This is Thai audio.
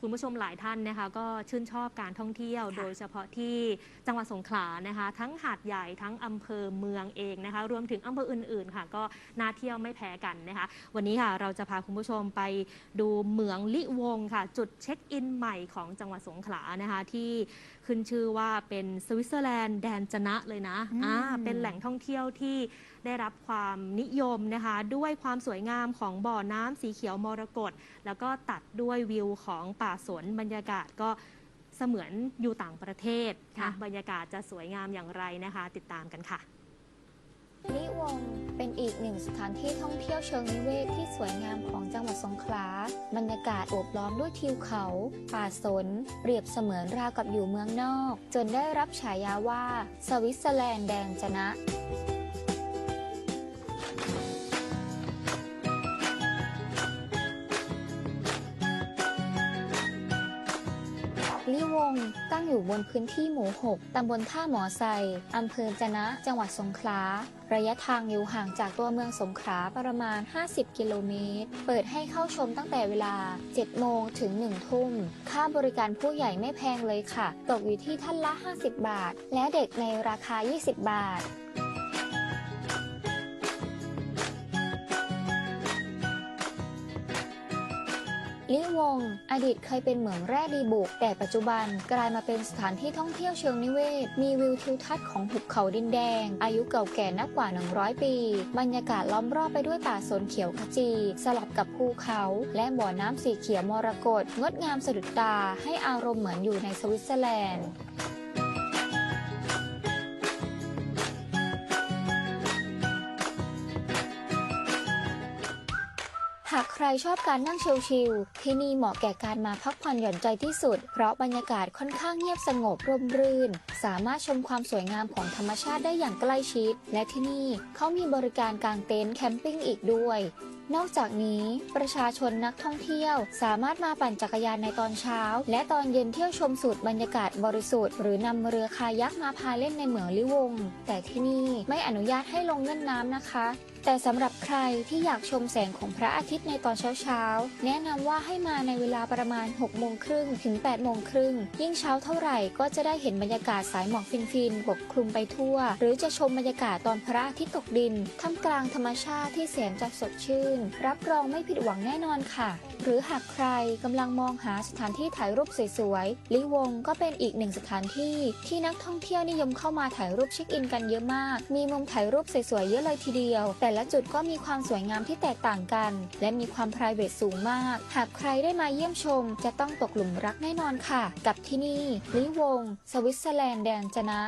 คุณผู้ชมหลายท่านนะคะก็ชื่นชอบการท่องเที่ยวค่ะโดยเฉพาะที่จังหวัดสงขลานะคะ ทั้งหาดใหญ่ทั้งอำเภอเมืองเองนะคะ รวมถึงอำเภออื่นๆค่ะ ก็น่าเที่ยวไม่แพ้กันนะคะ วันนี้ค่ะเราจะพาคุณผู้ชมไปดูเหมืองลิวงค่ะ จุดเช็คอินใหม่ของจังหวัดสงขลานะคะที่ขึ้นชื่อว่าเป็นสวิตเซอร์แลนด์แดนจะนะเลยนะอืมอ่าเป็นแหล่งท่องเที่ยวที่ ได้รับความนิยมนะคะ ด้วยความสวยงามของบ่อน้ำสีเขียวมรกตแล้วก็ตัดด้วยวิวของป่าสนบรรยากาศก็เสมือนอยู่ต่างประเทศค่ะนะบรรยากาศจะสวยงามอย่างไรนะคะ ติดตามกันค่ะลิวงเป็นอีกหนึ่งสถานที่ท่องเที่ยวเชิงนิเวศที่สวยงามของจังหวัดสงขลา บรรยากาศโอบล้อมด้วยทิวเขา ป่าสน เปรียบเสมือนราวกับอยู่เมืองนอก จนได้รับฉายาว่า สวิตเซอร์แลนด์แดงจะนะ ลิวง ตั้งอยู่บนพื้นที่หมู่ 6 ตำบลท่าหมอไซ อำเภอจะนะ จังหวัดสงขลา ระยะทางอยู่ห่างจากตัวเมืองสงขลาประมาณ 50 กิโลเมตร เปิดให้เข้าชมตั้งแต่เวลา 7 โมงถึง 1 ทุ่ม ค่าบริการผู้ใหญ่ไม่แพงเลยค่ะ ตกอยู่ที่ท่านละ 50 บาท และเด็กในราคา 20 บาท ลิวง อดีตเคยเป็นเหมืองแร่ดีบุก แต่ปัจจุบันกลายมาเป็นสถานที่ท่องเที่ยวเชิงนิเวศ มีวิวทิวทัศน์ของหุบเขาดินแดง อายุเก่าแก่นับกว่า 100 ปี บรรยากาศล้อมรอบไปด้วยป่าสนเขียวขจี สลับกับภูเขา และบ่อน้ำสีเขียวมรกตงดงามสะดุดตาให้อารมณ์เหมือนอยู่ในสวิตเซอร์แลนด์ากใครชอบการนั่งชิลๆที่นี่เหมาะแก่การมาพักผ่อนหย่อนใจที่สุด เพราะบรรยากาศค่อนข้างเงียบสงบร่มรื่น สามารถชมความสวยงามของธรรมชาติได้อย่างใกล้ชิด และที่นี่เขามีบริการกางเต็นท์แคมปิ้งอีกด้วย นอกจากนี้ประชาชนนักท่องเที่ยว สามารถมาปั่นจักรยานในตอนเช้า และตอนเย็นเที่ยวชมสูตรบรรยากาศบริสุทธิ์หรือนำเรือคายักมาพายเล่นในเหมืองลิวง แต่ที่นี่ไม่อนุญาตให้ลงเล่นน้ำนะคะ แต่สำหรับใครที่อยากชมแสงของพระอาทิตย์ในตอนเช้าๆ แนะนำว่าให้มาในเวลาประมาณ 6 โมงครึ่งถึง 8 โมงครึ่ง ยิ่งเช้าเท่าไหร่ก็จะได้เห็นบรรยากาศสายหมอกฟินๆปกคลุมไปทั่ว หรือจะชมบรรยากาศตอนพระอาทิตย์ตกดินท่ามกลางธรรมชาติที่แสนจะสดชื่น รับรองไม่ผิดหวังแน่นอนค่ะ หรือหากใครกำลังมองหาสถานที่ถ่ายรูปสวยๆ ลิวงก็เป็นอีกหนึ่งสถานที่ที่นักท่องเที่ยวนิยมเข้ามาถ่ายรูปเช็คอินกันเยอะมาก มีมุมถ่ายรูปสวยๆเยอะเลยทีเดียว แต่ละจุดก็มีความสวยงามที่แตกต่างกัน และมีความ p r i v a t สูงมาก หากใครได้มาเยี่ยมชม จะต้องตกหลุมรักแน่นอนค่ะ กับที่นี่ลิวง สวิตเซอร์แลนด์แดนจนะ